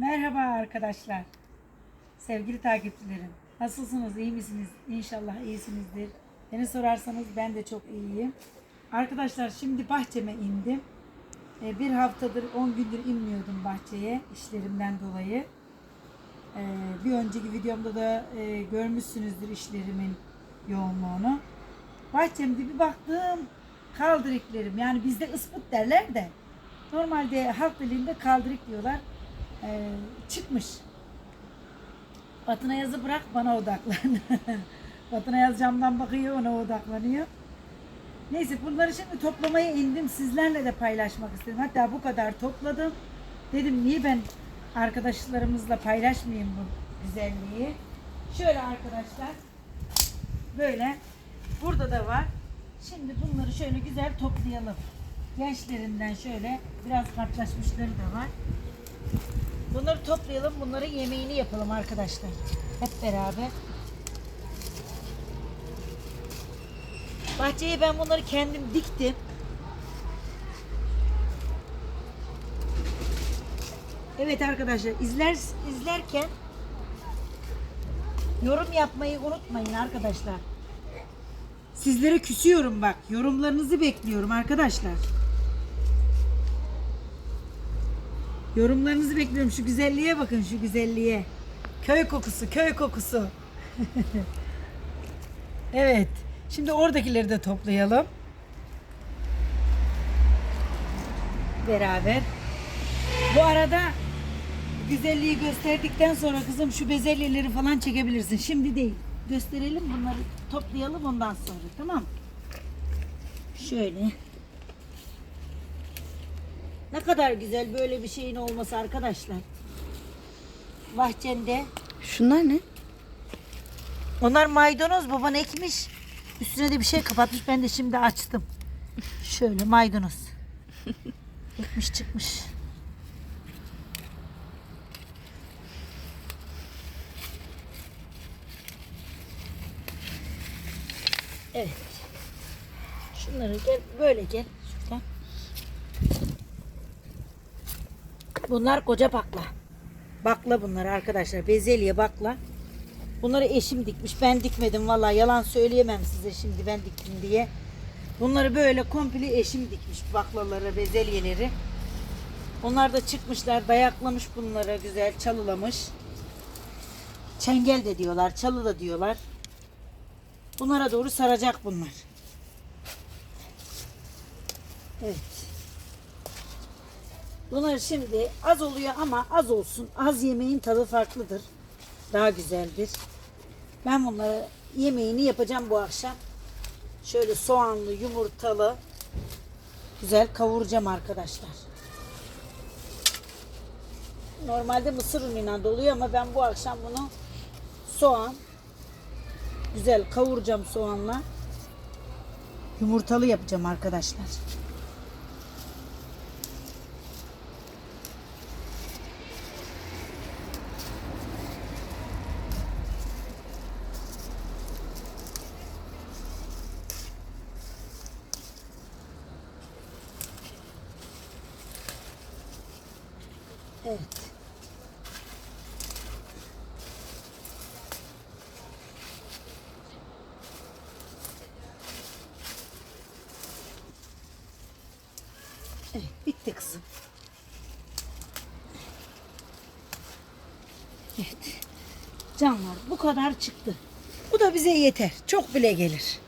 Merhaba arkadaşlar. Sevgili takipçilerim. Nasılsınız? iyi misiniz? İnşallah iyisinizdir. Beni sorarsanız ben de çok iyiyim. Arkadaşlar şimdi bahçeme indim. Ee, Bir haftadır 10 gündür inmiyordum bahçeye işlerimden dolayı. Ee, Bir önceki videomda da e, görmüşsünüzdür işlerimin yoğunluğunu. Bahçemde bir baktım kaldırıklarım yani bizde ıspıt derler de normalde halk dilinde kaldırık diyorlar. Ee, çıkmış. Batına yazı bırak bana odaklan. Batına yaz camdan bakıyor ona odaklanıyor. Neyse bunları şimdi toplamaya indim. Sizlerle de paylaşmak istedim. Hatta bu kadar topladım. Dedim niye ben arkadaşlarımızla paylaşmayayım bu güzelliği. Şöyle arkadaşlar. Böyle. Burada da var. Şimdi bunları şöyle güzel toplayalım. Gençlerinden şöyle biraz kartlaşmışları da var. Bunları toplayalım. Bunları yemeğini yapalım arkadaşlar. Hep beraber. Bahçeye ben bunları kendim diktim. Evet arkadaşlar izler izlerken yorum yapmayı unutmayın arkadaşlar. Sizlere küsüyorum bak. Yorumlarınızı bekliyorum arkadaşlar. Yorumlarınızı bekliyorum. Şu güzelliğe bakın şu güzelliğe. Köy kokusu, köy kokusu. evet. Şimdi oradakileri de toplayalım. Beraber. Bu arada güzelliği gösterdikten sonra kızım şu bezelyeleri falan çekebilirsin. Şimdi değil. Gösterelim bunları toplayalım ondan sonra tamam? Şöyle. Ne kadar güzel böyle bir şeyin olması arkadaşlar. Bahçende. Şunlar ne? Onlar maydanoz baban ekmiş. Üstüne de bir şey kapatmış. Ben de şimdi açtım. Şöyle maydanoz. Ekmiş çıkmış. Evet. Şunları gel böyle gel. Bunlar koca bakla. Bakla bunlar arkadaşlar. Bezelye bakla. Bunları eşim dikmiş. Ben dikmedim vallahi yalan söyleyemem size şimdi ben diktim diye. Bunları böyle komple eşim dikmiş baklaları, bezelyeleri. Onlar da çıkmışlar, dayaklamış bunlara güzel, çalılamış. Çengel de diyorlar, çalı da diyorlar. Bunlara doğru saracak bunlar. Evet. Bunlar şimdi az oluyor ama az olsun. Az yemeğin tadı farklıdır. Daha güzeldir. Ben bunları yemeğini yapacağım bu akşam. Şöyle soğanlı, yumurtalı güzel kavuracağım arkadaşlar. Normalde mısır unuyla da oluyor ama ben bu akşam bunu soğan güzel kavuracağım soğanla. Yumurtalı yapacağım arkadaşlar. Evet. Evet, bitti kızım. Evet. Canlar bu kadar çıktı. Bu da bize yeter. Çok bile gelir.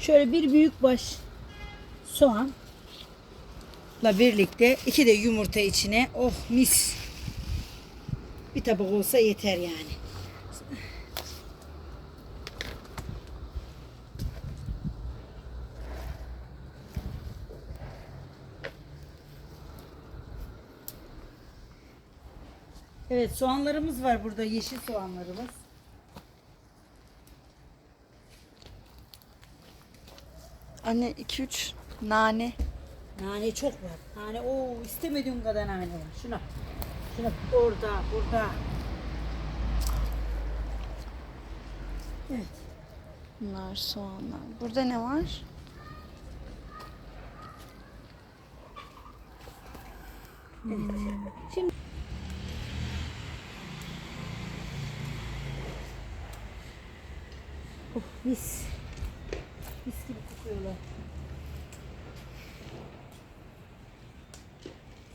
Şöyle bir büyük baş soğan la birlikte iki de yumurta içine oh mis bir tabak olsa yeter yani. Evet soğanlarımız var burada yeşil soğanlarımız. Anne 2-3 nane. Nane çok var. Nane o istemediğim kadar nane var. Şuna. Şuna orada, burada. Evet. Bunlar soğanlar. Burada ne var? Evet. Şimdi Mis. Mis gibi kokuyorlar.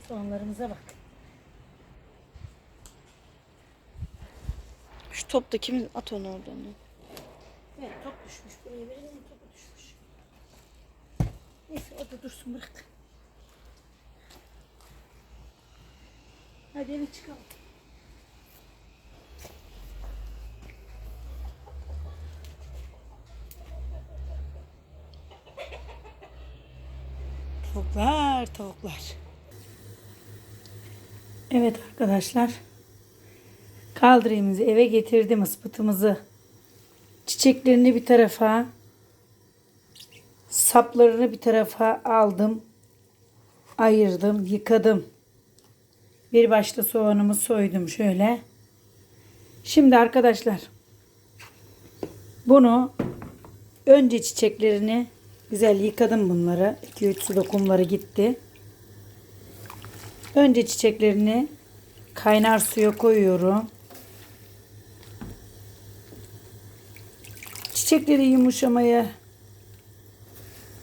Soğanlarımıza bak. Şu top da kimin? At onu oradan. Evet top düşmüş. Buraya verelim topu düşmüş. Neyse o da dursun bırak. Hadi eve çıkalım. Tavuklar, tavuklar. Evet arkadaşlar. Kaldırımızı eve getirdim ıspıtımızı. Çiçeklerini bir tarafa, saplarını bir tarafa aldım. Ayırdım, yıkadım. Bir başta soğanımı soydum şöyle. Şimdi arkadaşlar bunu önce çiçeklerini güzel yıkadım bunları. 2-3 su dokumları gitti. Önce çiçeklerini kaynar suya koyuyorum. Çiçekleri yumuşamaya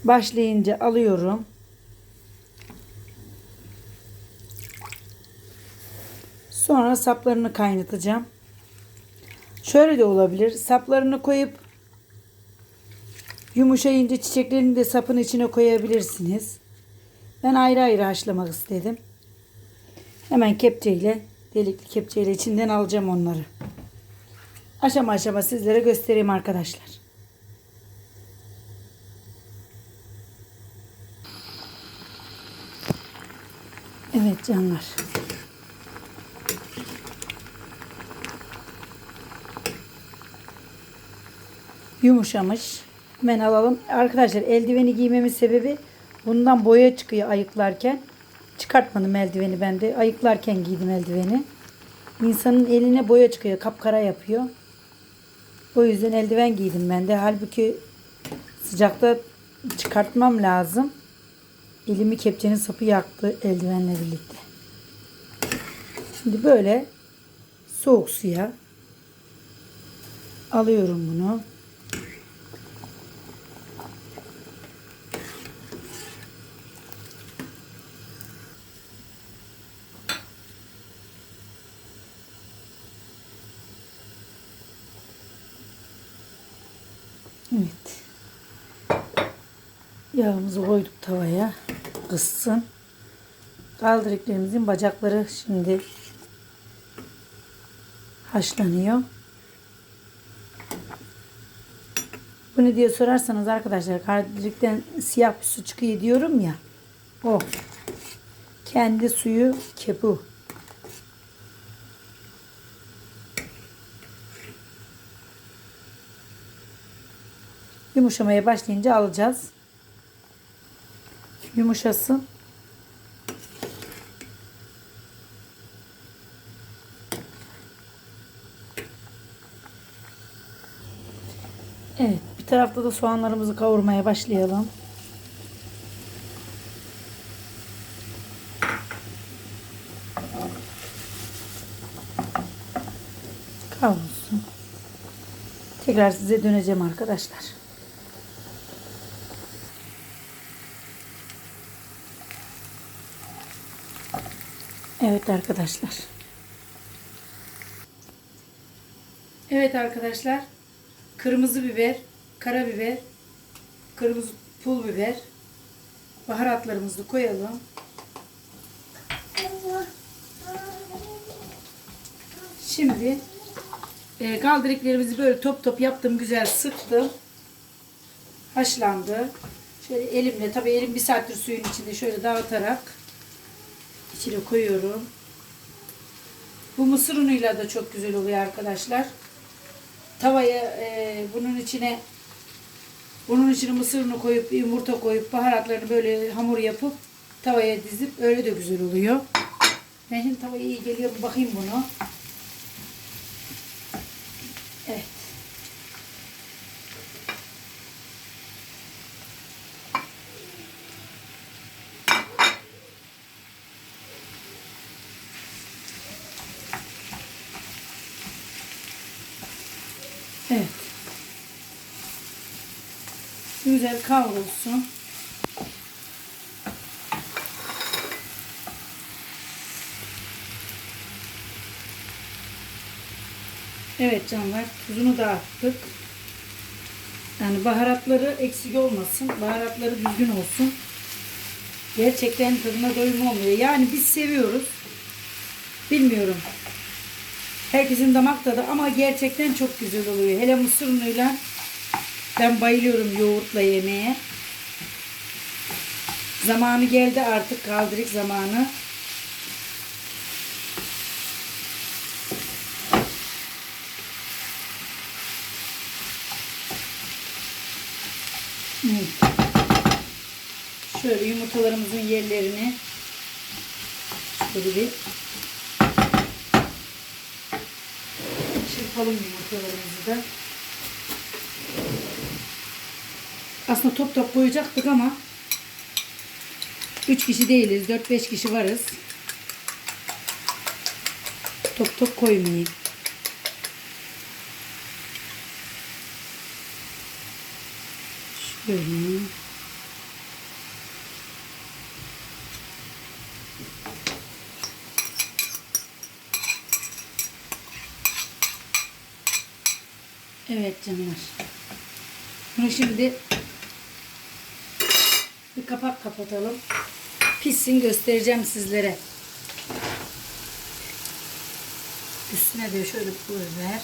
başlayınca alıyorum. Sonra saplarını kaynatacağım. Şöyle de olabilir. Saplarını koyup yumuşayınca çiçeklerini de sapın içine koyabilirsiniz. Ben ayrı ayrı haşlamak istedim. Hemen kepçeyle, delikli kepçeyle içinden alacağım onları. Aşama aşama sizlere göstereyim arkadaşlar. Evet canlar. Yumuşamış. Hemen alalım. Arkadaşlar eldiveni giymemin sebebi bundan boya çıkıyor ayıklarken. Çıkartmadım eldiveni ben de. Ayıklarken giydim eldiveni. İnsanın eline boya çıkıyor. Kapkara yapıyor. O yüzden eldiven giydim ben de. Halbuki sıcakta çıkartmam lazım. Elimi kepçenin sapı yaktı eldivenle birlikte. Şimdi böyle soğuk suya alıyorum bunu. Evet. Yağımızı koyduk tavaya. Kızsın. Kaldırıklarımızın bacakları şimdi haşlanıyor. Bu ne diye sorarsanız arkadaşlar kaldırıktan siyah bir su çıkıyor diyorum ya. O. Kendi suyu kebu. Yumuşamaya başlayınca alacağız. Yumuşasın. Evet, bir tarafta da soğanlarımızı kavurmaya başlayalım. Kavrulsun. Tekrar size döneceğim arkadaşlar. Evet arkadaşlar. Evet arkadaşlar. Kırmızı biber, karabiber, kırmızı pul biber, baharatlarımızı koyalım. Şimdi e, kaldırıklarımızı böyle top top yaptım, güzel sıktım. Haşlandı. Şöyle elimle, tabii elim bir saattir suyun içinde şöyle dağıtarak içine koyuyorum. Bu mısır unuyla da çok güzel oluyor arkadaşlar. Tavaya e, bunun içine bunun içine mısır unu koyup yumurta koyup baharatlarını böyle hamur yapıp tavaya dizip öyle de güzel oluyor. Ben şimdi tavaya iyi geliyor bakayım bunu. Evet. Güzel kavrulsun. Evet canlar tuzunu da attık. Yani baharatları eksik olmasın. Baharatları düzgün olsun. Gerçekten tadına doyum olmuyor. Yani biz seviyoruz. Bilmiyorum. Herkesin damak tadı ama gerçekten çok güzel oluyor. Hele mısır unuyla ben bayılıyorum yoğurtla yemeye. Zamanı geldi artık kaldırık zamanı. Şöyle yumurtalarımızın yerlerini şöyle bir çırpalım yumurtalarımızı da. Aslında top top koyacaktık ama 3 kişi değiliz. 4-5 kişi varız. Top top koymayayım. Şöyle. Evet canlar. Bunu şimdi bir kapak kapatalım. Pişsin göstereceğim sizlere. Üstüne de şöyle pul biber.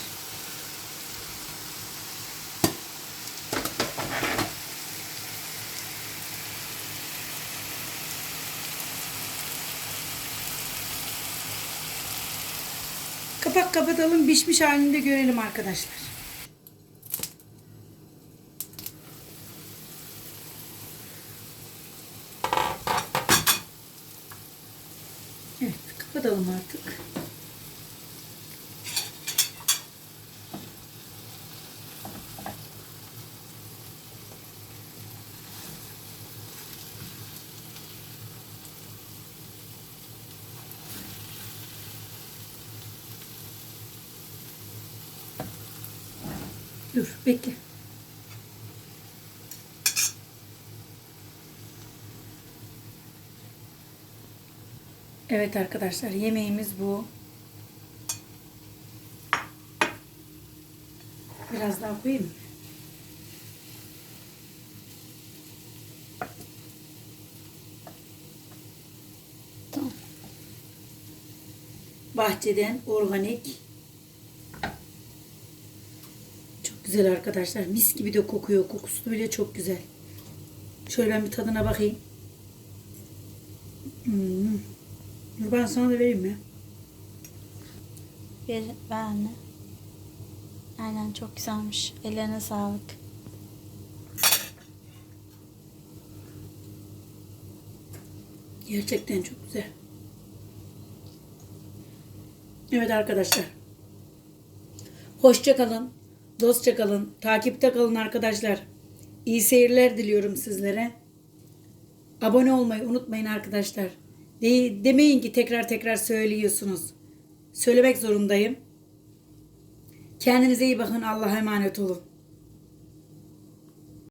Kapak kapatalım pişmiş halinde görelim arkadaşlar. Evet kapatalım artık. Dur bekle. Evet arkadaşlar yemeğimiz bu. Biraz daha koyayım mı? Tamam. Bahçeden organik. Çok güzel arkadaşlar. Mis gibi de kokuyor. Kokusu bile çok güzel. Şöyle ben bir tadına bakayım. Hmm. Dur ben sana da vereyim mi? Bir beğendi. Aynen çok güzelmiş. Ellerine sağlık. Gerçekten çok güzel. Evet arkadaşlar. Hoşça kalın. Dostça kalın. Takipte kalın arkadaşlar. İyi seyirler diliyorum sizlere. Abone olmayı unutmayın arkadaşlar. De- demeyin ki tekrar tekrar söylüyorsunuz. Söylemek zorundayım. Kendinize iyi bakın. Allah'a emanet olun.